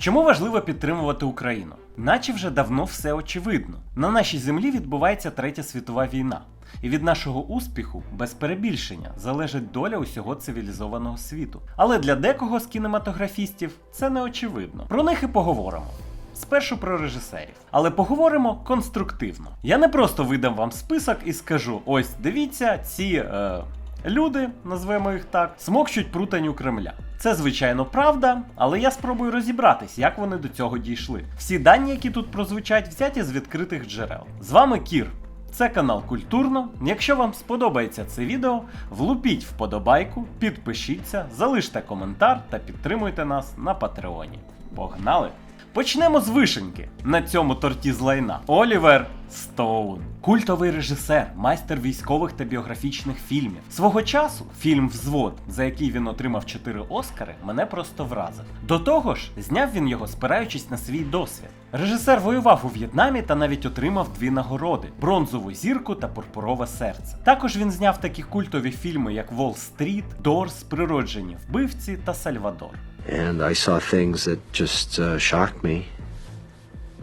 Чому важливо підтримувати Україну? Наче вже давно все очевидно. На нашій землі відбувається третя світова війна. І від нашого успіху, без перебільшення, залежить доля усього цивілізованого світу. Але для декого з кінематографістів це не очевидно. Про них і поговоримо. Спершу про режисерів, але поговоримо конструктивно. Я не просто видам вам список і скажу: ось дивіться, ці е, люди, назвемо їх так, смокчуть прутань у Кремля. Це звичайно правда, але я спробую розібратись, як вони до цього дійшли. Всі дані, які тут прозвучать, взяті з відкритих джерел. З вами Кір. Це канал Культурно. Якщо вам сподобається це відео, влупіть вподобайку, підпишіться, залиште коментар та підтримуйте нас на Патреоні. Погнали! Почнемо з вишеньки на цьому торті з лайна. Олівер Стоун. Культовий режисер, майстер військових та біографічних фільмів. Свого часу фільм Взвод, за який він отримав 4 Оскари, мене просто вразив. До того ж, зняв він його, спираючись на свій досвід. Режисер воював у В'єтнамі та навіть отримав дві нагороди: бронзову зірку та пурпурове серце. Також він зняв такі культові фільми, як Волл-стріт, Дорс, Природжені вбивці та Сальвадор. And I saw things that just uh, shocked me,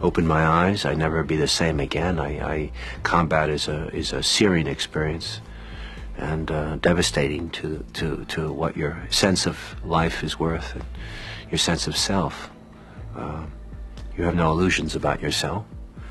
opened my eyes. I'd never be the same again. I, I combat is a is a searing experience, and uh, devastating to to to what your sense of life is worth and your sense of self. Uh, you have no illusions about yourself.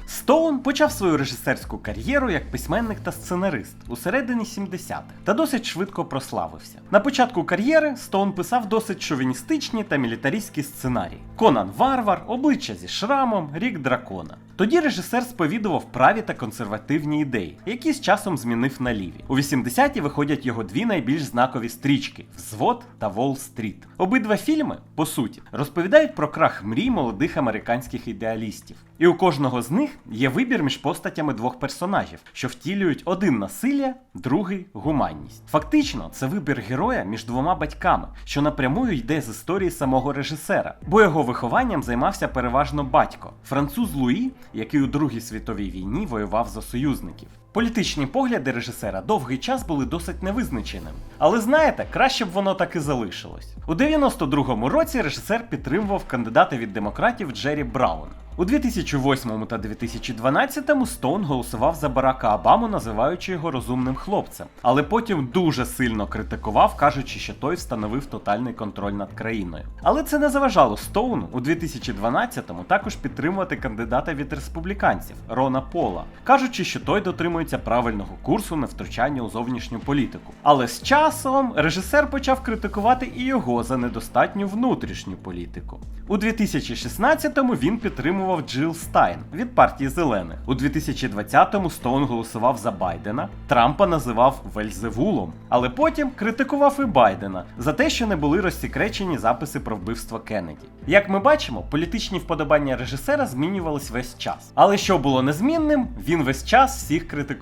Стоун почав свою режисерську кар'єру як письменник та сценарист у середині 70-х та досить швидко прославився. На початку кар'єри Стоун писав досить шовіністичні та мілітаристські сценарії: Конан Варвар, обличчя зі шрамом, Рік дракона. Тоді режисер сповідував праві та консервативні ідеї, які з часом змінив на ліві. У 80-ті виходять його дві найбільш знакові стрічки Взвод та Волл-стріт. Обидва фільми, по суті, розповідають про крах мрій молодих американських ідеалістів. І у кожного з них є вибір між постатями двох персонажів, що втілюють один насилля, другий гуманність. Фактично, це вибір героя між двома батьками, що напряму йде з історії самого режисера, бо його вихованням займався переважно батько, француз Луї, який у Другій світовій війні воював за союзників. Політичні погляди режисера довгий час були досить невизначеними. Але знаєте, краще б воно так і залишилось. У 92-му році режисер підтримував кандидата від демократів Джері Брауна. У 2008 та 2012 Стоун голосував за Барака Обаму, називаючи його розумним хлопцем, але потім дуже сильно критикував, кажучи, що той встановив тотальний контроль над країною. Але це не заважало Стоуну у 2012-му також підтримувати кандидата від республіканців Рона Пола, кажучи, що той дотримується правильного курсу на втручання у зовнішню політику. Але з часом режисер почав критикувати і його за недостатню внутрішню політику. У 2016-му він підтримував Джил Стайн від партії Зелених. У 2020-му Стоун голосував за Байдена, Трампа називав Вельзевулом, але потім критикував і Байдена за те, що не були розсекречені записи про вбивство Кеннеді. Як ми бачимо, політичні вподобання режисера змінювались весь час. Але що було незмінним, він весь час всіх критикував.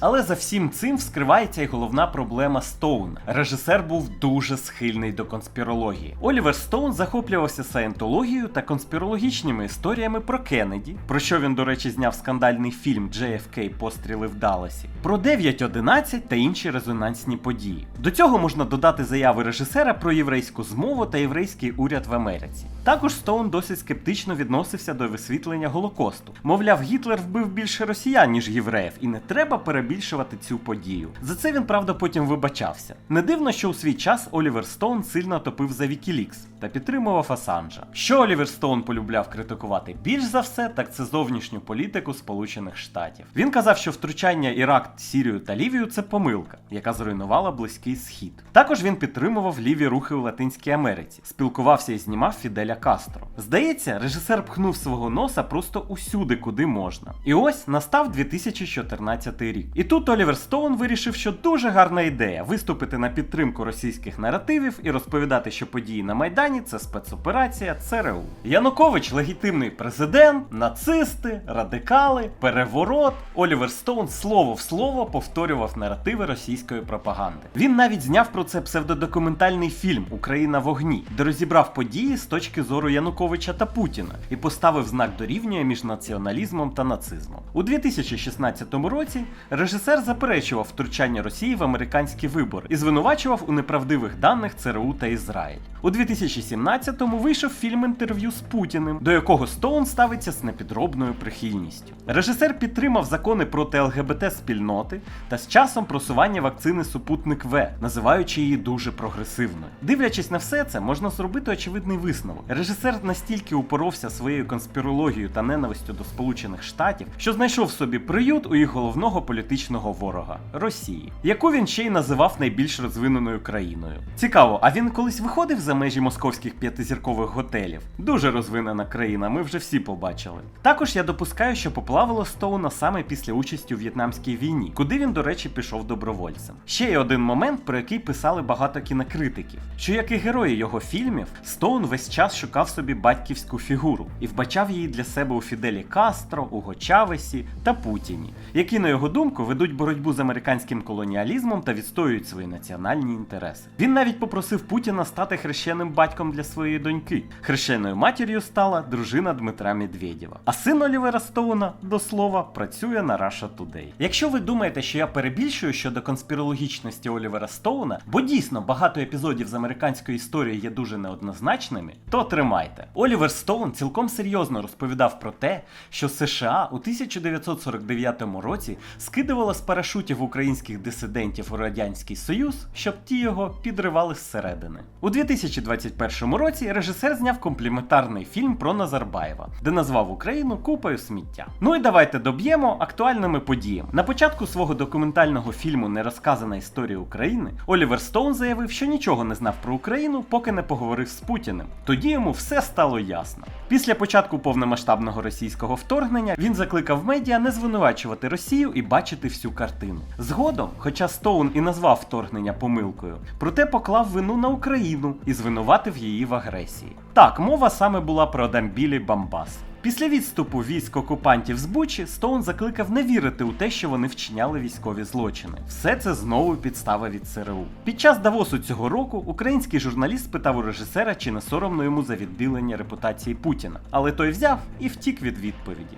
Але за всім цим вскривається й головна проблема Стоуна. Режисер був дуже схильний до конспірології. Олівер Стоун захоплювався саєнтологією та конспірологічними історіями про Кеннеді, про що він, до речі, зняв скандальний фільм JFK Постріли в Далласі, про 9.11 та інші резонансні події. До цього можна додати заяви режисера про єврейську змову та єврейський уряд в Америці. Також Стоун досить скептично відносився до висвітлення Голокосту. Мовляв, Гітлер вбив більше росіян, ніж євреїв, і не треба перебільшувати цю подію. За це він, правда, потім вибачався. Не дивно, що у свій час Олівер Стоун сильно топив за Вікілікс та підтримував Асанжа. Що Олівер Стоун полюбляв критикувати більш за все, так це зовнішню політику Сполучених Штатів. Він казав, що втручання Ірак, Сірію та Лівію це помилка, яка зруйнувала близький схід. Також він підтримував ліві рухи у Латинській Америці, спілкувався і знімав Фіделя Кастро. Здається, режисер пхнув свого носа просто усюди, куди можна. І ось настав 2014 рік. І тут Олівер Стоун вирішив, що дуже гарна ідея виступити на підтримку російських наративів і розповідати, що події на Майдані це спецоперація ЦРУ. Янукович, легітимний президент, нацисти, радикали, переворот. Олівер Стоун слово в слово повторював наративи російської пропаганди. Він навіть зняв про це псевдодокументальний фільм Україна вогні, де розібрав події з точки зору Януковича та Путіна і поставив знак дорівнює між націоналізмом та нацизмом. У 2016 році режисер заперечував втручання Росії в американські вибори і звинувачував у неправдивих даних ЦРУ та Ізраїль. У 2017-му вийшов фільм інтерв'ю з Путіним, до якого Стоун ставиться з непідробною прихильністю. Режисер підтримав закони проти ЛГБТ спільноти та з часом просування вакцини Супутник В, називаючи її дуже прогресивною. Дивлячись на все це, можна зробити очевидний висновок. Режисер настільки упоровся своєю конспірологією та ненавистю до Сполучених Штатів, що знайшов собі приют у їх головного політичного ворога Росії, яку він ще й називав найбільш розвиненою країною. Цікаво, а він колись виходив за межі московських п'ятизіркових готелів? Дуже розвинена країна, ми вже всі побачили. Також я допускаю, що поплавило Стоуна саме після участі у В'єтнамській війні, куди він, до речі, пішов добровольцем. Ще є один момент, про який писали багато кінокритиків, що як і герої його фільмів, Стоун весь час шукав собі батьківську фігуру і вбачав її для себе у Фіделі Кастро, Уго Чавесі та Путіні, які, на його думку, ведуть боротьбу з американським колоніалізмом та відстоюють свої національні інтереси. Він навіть попросив Путіна стати хрещеним батьком для своєї доньки. Хрещеною матір'ю стала дружина Дмитра Медведєва. А син Олівера Стоуна, до слова, працює на Russia Today. Якщо ви думаєте, що я перебільшую щодо конспірологічності Олівера Стоуна, бо дійсно багато епізодів з американської історії є дуже неоднозначними, то тримайте. Олівер Стоун цілком серйозно розповідав про те, що США у 1949 році скидувало з парашутів українських дисидентів у Радянський Союз, щоб ті його підривали зсередини. У 2021 році режисер зняв компліментарний фільм про Назарбаєва, де назвав Україну купою сміття. Ну і давайте доб'ємо актуальними подіями. На початку свого документального фільму Нерозказана історія України Олівер Стоун заявив, що нічого не знав про Україну, поки не поговорив з Путіним. Тоді йому все стало ясно. Після початку повномасштабного російського вторгнення він закликав медіа не звинувачувати Росію і бачити всю картину. Згодом, хоча Стоун і назвав вторгнення помилкою, проте поклав вину на Україну і звинуватив її в агресії. Так, мова саме була про Дамбілі Бамбас. Після відступу військ окупантів з Бучі Стоун закликав не вірити у те, що вони вчиняли військові злочини. Все це знову підстава від ЦРУ. Під час Давосу цього року український журналіст спитав у режисера, чи не соромно йому за відбілення репутації Путіна. Але той взяв і втік від відповіді.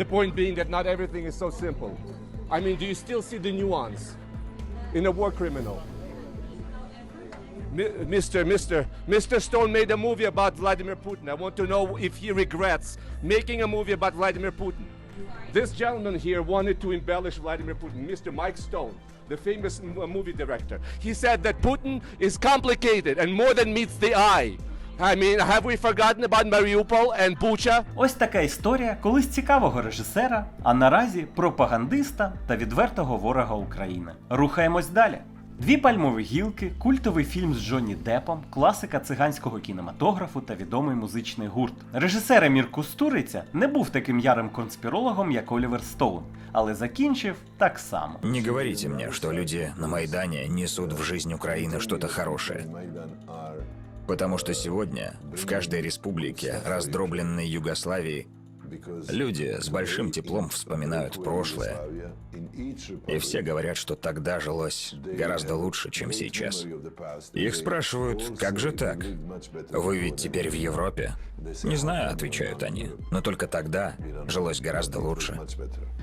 The point being that not everything is so simple. I mean, do you still see the nuance in a war criminal? Mr. Mr. Mr. Stone made a movie about Vladimir Putin. I want to know if he regrets making a movie about Vladimir Putin. This gentleman here wanted to embellish Vladimir Putin, Mr. Mike Stone, the famous movie director. He said that Putin is complicated and more than meets the eye. I mean, have we forgotten about Mariupol and Bucha? Ось така історія колись цікавого режисера, а наразі пропагандиста та відвертого ворога України. Рухаємось далі. Дві пальмові гілки, культовий фільм з Джонні Депом, класика циганського кінематографу та відомий музичний гурт. Режисер Емір Кустуриця не був таким ярим конспірологом, як Олівер Стоун, але закінчив так само. Не говорите мне, что люди на Майдане несут в жизнь Украины что-то хорошее. Потому что сегодня в каждой республике, раздробленной Югославии, люди с большим теплом вспоминают прошлое. И все говорят, что тогда жилось гораздо лучше, чем сейчас. Их спрашивают, как же так? Вы ведь теперь в Европе? Не знаю, отвечают они. Но только тогда жилось гораздо лучше.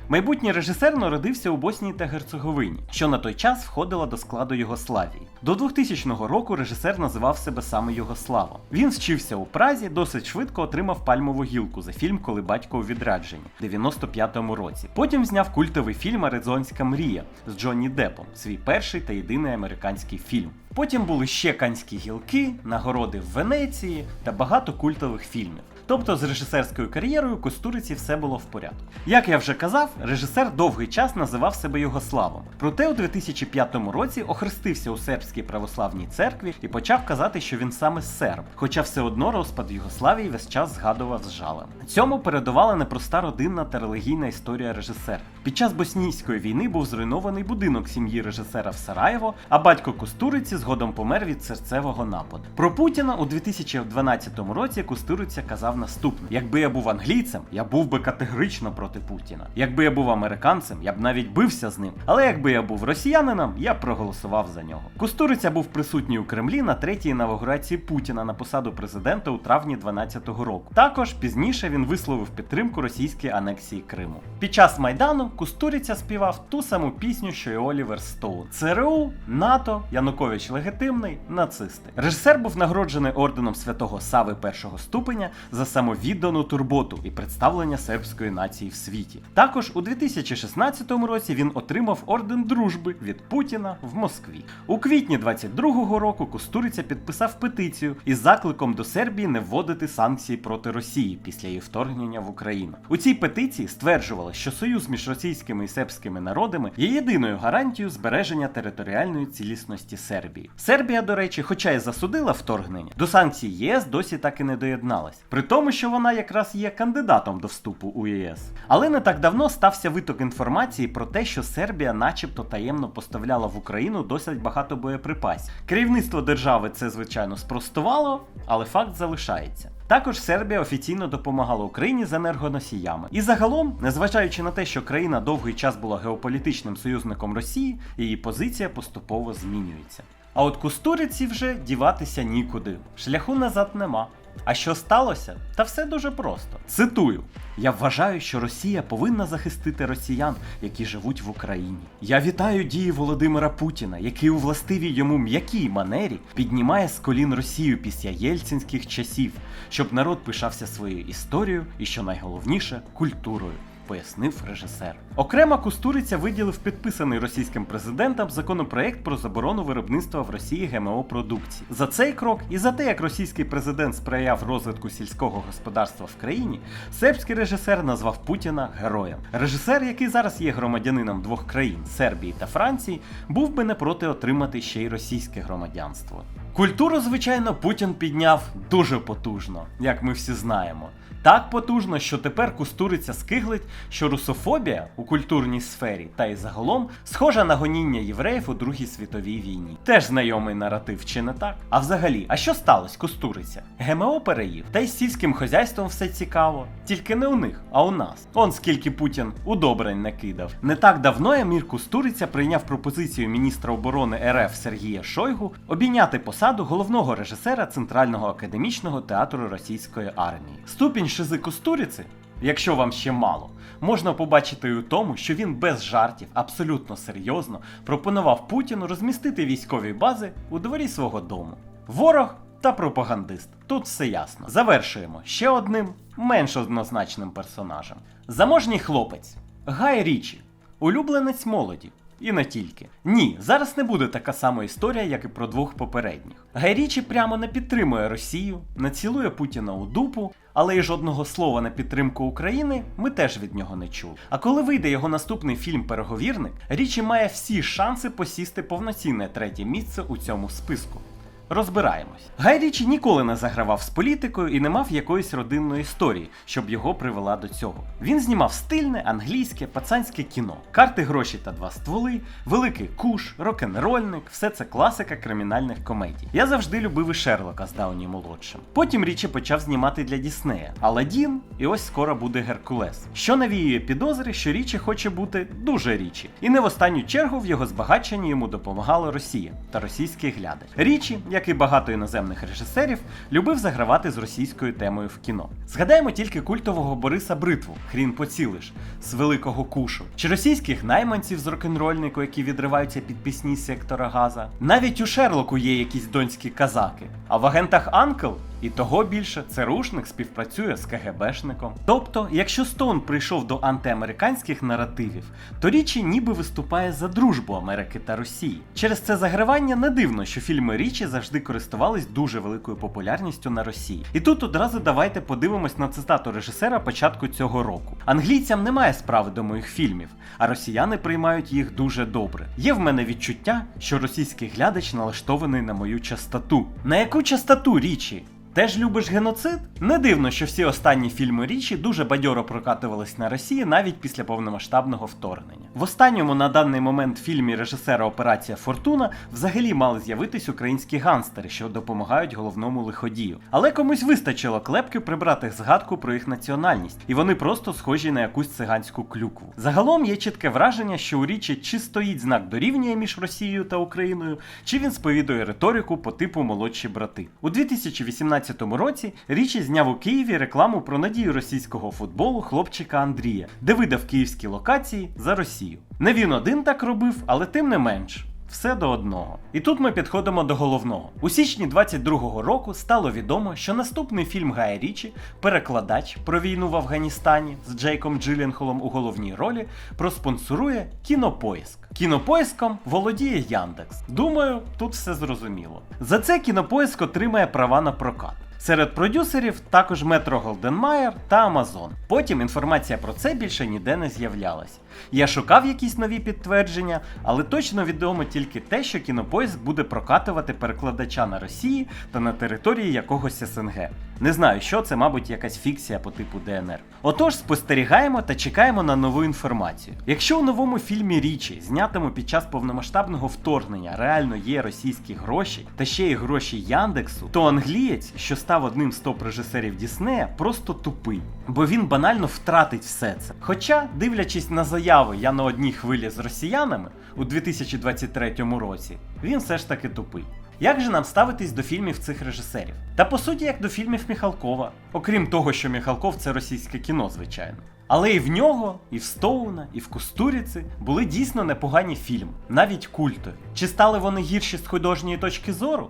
Майбутній режисер народився у Боснії та Герцеговині, що на той час входила до складу Югославії. До 2000 року режисер називав себе саме Югославом. Він вчився у Празі, досить швидко отримав пальмову гілку за фільм Коли батько у відрядженні в 95-му році. Потім зняв культовий фільм Аризонська мрія з Джонні Депом, свій перший та єдиний американський фільм. Потім були ще канські гілки, нагороди в Венеції та багато культових фільмів. Тобто з режисерською кар'єрою Костуриці все було в порядку. Як я вже казав, режисер довгий час називав себе Югославом. Проте у 2005 році охрестився у сербській православній церкві і почав казати, що він саме серб, хоча все одно розпад Югославії весь час згадував з жалем. Цьому передувала непроста родинна та релігійна історія режисера. Під час боснійської війни був зруйнований будинок сім'ї режисера в Сараєво, а батько Костуриці згодом помер від серцевого нападу. Про Путіна у 2012 році Костуриця казав наступне: якби я був англійцем, я був би категорично проти Путіна. Якби я був американцем, я б навіть бився з ним. Але якби я був росіянином, я проголосував за нього. Кустуриця був присутній у Кремлі на третій інавгурації Путіна на посаду президента у травні 12-го року. Також пізніше він висловив підтримку російській анексії Криму. Під час майдану Кустуриця співав ту саму пісню, що й Олівер Стоун. ЦРУ, НАТО, Янукович легітимний, нацисти. Режисер був нагороджений орденом святого Сави першого ступеня за самовіддану турботу і представлення сербської нації в світі. Також у 2016 році він отримав орден дружби від Путіна в Москві. У квітні 22-го року Кустуриця підписав петицію із закликом до Сербії не вводити санкції проти Росії після її вторгнення в Україну. У цій петиції стверджувалось, що союз між російськими і сербськими народами є єдиною гарантією збереження територіальної цілісності Сербії. Сербія, до речі, хоча й засудила вторгнення, до санкцій ЄС досі так і не доєдналась, при тому, що вона якраз є кандидатом до вступу у ЄС. Але не так давно стався виток інформації про те, що Сербія, начебто, таємно поставляла в Україну досить багато боєприпасів. Керівництво держави це звичайно спростувало, але факт залишається. Також Сербія офіційно допомагала Україні з енергоносіями. І загалом, незважаючи на те, що країна довгий час була геополітичним союзником Росії, її позиція поступово змінюється. А от кустуриці вже діватися нікуди. Шляху назад нема. А що сталося? Та все дуже просто. Цитую: я вважаю, що Росія повинна захистити росіян, які живуть в Україні. Я вітаю дії Володимира Путіна, який у властивій йому м'якій манері піднімає з колін Росію після єльцинських часів, щоб народ пишався своєю історією і, що найголовніше, культурою. Пояснив режисер. Окремо Кустуриця виділив підписаний російським президентом законопроект про заборону виробництва в Росії ГМО продукції. За цей крок і за те, як російський президент сприяв розвитку сільського господарства в країні, сербський режисер назвав Путіна героєм. Режисер, який зараз є громадянином двох країн Сербії та Франції, був би не проти отримати ще й російське громадянство. Культуру, звичайно, Путін підняв дуже потужно, як ми всі знаємо. Так потужно, що тепер кустуриця скиглить, що русофобія у культурній сфері та й загалом схожа на гоніння євреїв у Другій світовій війні. Теж знайомий наратив, чи не так? А взагалі, а що сталося, кустуриця? ГМО переїв, та й з сільським хозяйством все цікаво. Тільки не у них, а у нас. Он скільки Путін удобрень накидав. Не так давно Емір Кустуриця прийняв пропозицію міністра оборони РФ Сергія Шойгу обійняти посаду головного режисера Центрального академічного театру російської армії. Ступінь Шизи Кустуріці, якщо вам ще мало, можна побачити і у тому, що він без жартів, абсолютно серйозно пропонував Путіну розмістити військові бази у дворі свого дому. Ворог та пропагандист. Тут все ясно. Завершуємо ще одним менш однозначним персонажем. Заможній хлопець Гай Річі, улюбленець молоді. І не тільки. Ні, зараз не буде така сама історія, як і про двох попередніх. Гайрічі прямо не підтримує Росію, не цілує Путіна у дупу, але й жодного слова на підтримку України ми теж від нього не чули. А коли вийде його наступний фільм Переговірник, Річі має всі шанси посісти повноцінне третє місце у цьому списку. Розбираємось. Гай Річі ніколи не загравав з політикою і не мав якоїсь родинної історії, щоб його привела до цього. Він знімав стильне, англійське, пацанське кіно, карти гроші та два стволи, великий куш, рок-н-рольник, все це класика кримінальних комедій. Я завжди любив і Шерлока з Дауні молодшим. Потім Річі почав знімати для Діснея Аладдін, і ось скоро буде Геркулес. Що навіює підозри, що Річі хоче бути дуже річі. І не в останню чергу в його збагаченні йому допомагала Росія та російський глядач. Річі, як і багато іноземних режисерів, любив загравати з російською темою в кіно. Згадаємо тільки культового Бориса Бритву, хрін поцілиш, з великого кушу, чи російських найманців з рок-н-рольнику, які відриваються під пісні сектора Газа. Навіть у Шерлоку є якісь донські казаки, а в агентах Анкл і того більше ЦРУшник співпрацює з КГБшником. Тобто, якщо Стоун прийшов до антиамериканських наративів, то Річі ніби виступає за дружбу Америки та Росії. Через це загравання не дивно, що фільми Річі завжди користувались дуже великою популярністю на Росії. І тут одразу давайте подивимось на цитату режисера початку цього року. Англійцям немає справи до моїх фільмів, а росіяни приймають їх дуже добре. Є в мене відчуття, що російський глядач налаштований на мою частоту. На яку частоту річі? Теж любиш геноцид? Не дивно, що всі останні фільми Річі дуже бадьоро прокатувались на Росії навіть після повномасштабного вторгнення. В останньому на даний момент фільмі режисера Операція Фортуна взагалі мали з'явитись українські ганстери, що допомагають головному лиходію. Але комусь вистачило клепки прибрати згадку про їх національність, і вони просто схожі на якусь циганську клюкву. Загалом є чітке враження, що у річі чи стоїть знак дорівнює між Росією та Україною, чи він сповідує риторику по типу молодші брати. У 2018 році Річі зняв у Києві рекламу про надію російського футболу хлопчика Андрія, де видав київські локації за Росію. Не він один так робив, але тим не менш. Все до одного. І тут ми підходимо до головного. У січні 22-го року стало відомо, що наступний фільм Гая Річі, перекладач про війну в Афганістані з Джейком Джилленхолом у головній ролі, проспонсорує кінопоїск. Кінопоїском володіє Яндекс. Думаю, тут все зрозуміло. За це кінопоїск отримає права на прокат. Серед продюсерів також Метро Голденмаєр та Амазон. Потім інформація про це більше ніде не з'являлась. Я шукав якісь нові підтвердження, але точно відомо тільки те, що кінопоїзд буде прокатувати перекладача на Росії та на території якогось СНГ. Не знаю, що це, мабуть, якась фікція по типу ДНР. Отож, спостерігаємо та чекаємо на нову інформацію. Якщо у новому фільмі Річі, знятому під час повномасштабного вторгнення, реально є російські гроші та ще й гроші Яндексу, то англієць, що став одним з топ-режисерів Діснея, просто тупий, бо він банально втратить все це. Хоча, дивлячись на заяви я на одній хвилі з росіянами у 2023 році, він все ж таки тупий. Як же нам ставитись до фільмів цих режисерів? Та по суті, як до фільмів Міхалкова. Окрім того, що Міхалков це російське кіно, звичайно. Але і в нього, і в Стоуна, і в Кустуріці були дійсно непогані фільми, навіть культові. Чи стали вони гірші з художньої точки зору?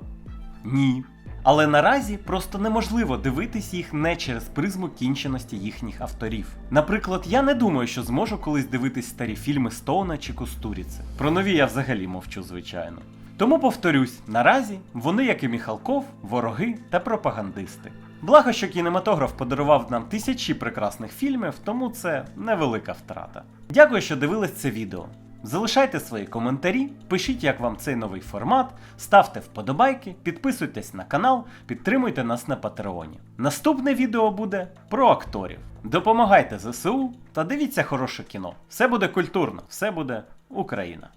Ні. Але наразі просто неможливо дивитись їх не через призму кінченості їхніх авторів. Наприклад, я не думаю, що зможу колись дивитись старі фільми Стоуна чи Кустуріці. Про нові я взагалі мовчу, звичайно. Тому повторюсь, наразі вони, як і Міхалков, вороги та пропагандисти. Благо, що кінематограф подарував нам тисячі прекрасних фільмів, тому це невелика втрата. Дякую, що дивились це відео. Залишайте свої коментарі, пишіть, як вам цей новий формат, ставте вподобайки, підписуйтесь на канал, підтримуйте нас на Патреоні. Наступне відео буде про акторів. Допомагайте ЗСУ та дивіться хороше кіно. Все буде культурно, все буде Україна.